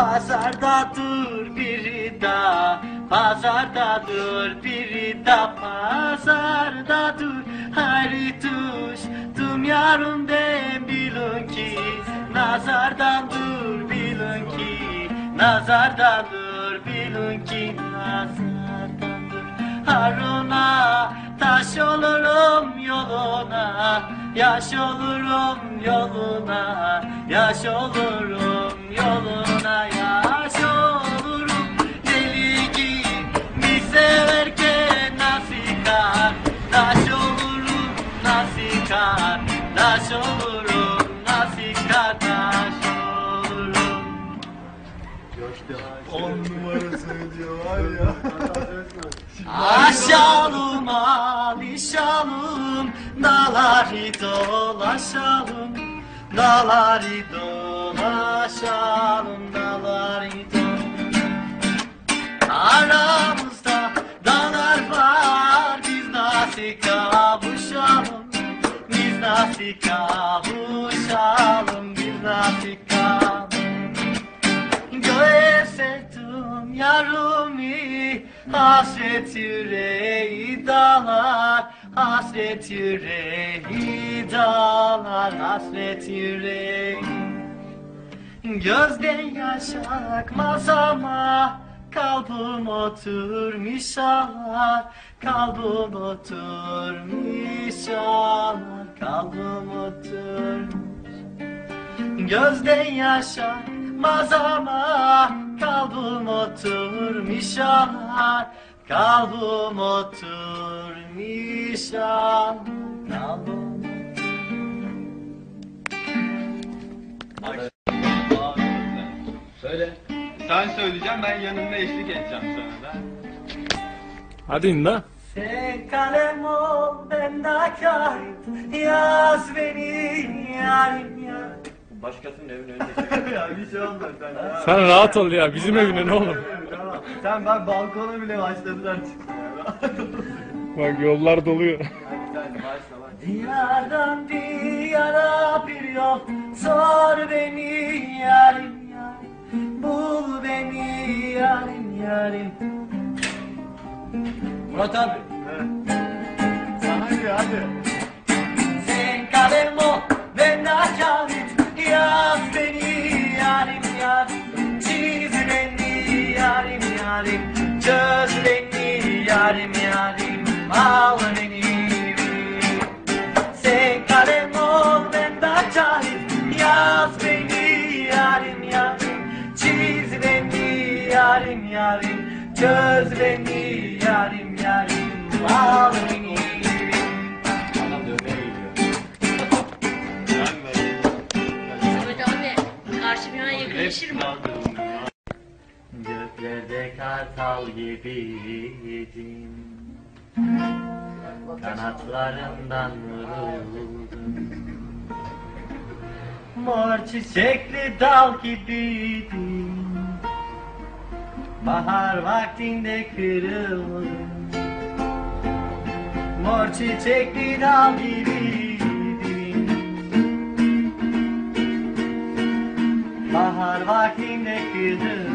Pazarda dur biri da Pazarda dur biri da Pazarda dur. Hayri tuş Tum yarım ben bilin ki Nazardan dur bilin ki Nazardan dur bilin ki Nazardan dur. Haruna taş olurum yoluna Yaş olurum yoluna Yaş olurum yoluna Aşalım alışalım Dağları dolaşalım. Dağları dolaşalım Dağları dolaşalım. Aramızda dağlar var Biz nasıl kavuşalım? Biz nasıl kavuşalım Biz nasıl kavuşalım? Göğe sevdim yarımı Hasret yüreği dağlar Hasret yüreği dağlar Hasret yüreği. Gözden yaş akmaz ama Kalbim oturmuş ağlar Kalbim oturmuş ağlar Kalbim oturmuş. Gözden yaşarmaz ama kalbim oturmuş ağlar Kalbim oturmuş ağlar Kalbim Söyle. Sen söyleyeceğim ben yanında eşlik edeceğim sana da. Hadi İnda. Sen kalem ol ben de kayıt Yaz beni Başkasının evinin önünde ya bir şey olmaz sen. ya. Sen rahat ol ya. Bizim evine ne oğlum? Tamam. Sen bak balkona bile başladılar çıktın ya. Bak yollar doluyor. Diyardan diyara bir yol Sor beni yarim yarim Bul beni yarim yarim Murat abi. Sana diyor hadi. Yarim yarim Çöz beni yarim yarim Al beni Sen kalem ol ben de kağıt Yaz beni yarim yarim Çiz beni yarim yarim Çöz beni yarim yarim Al beni binaya yakınlaşır mı? Göklerde kartal gibiydim Kanatlarından vuruldum. Mor çiçekli dal gibiydim. Bahar vaktinde kırıldım. Mor çiçekli dal gibiydim. Bahar vaktinde kırıldım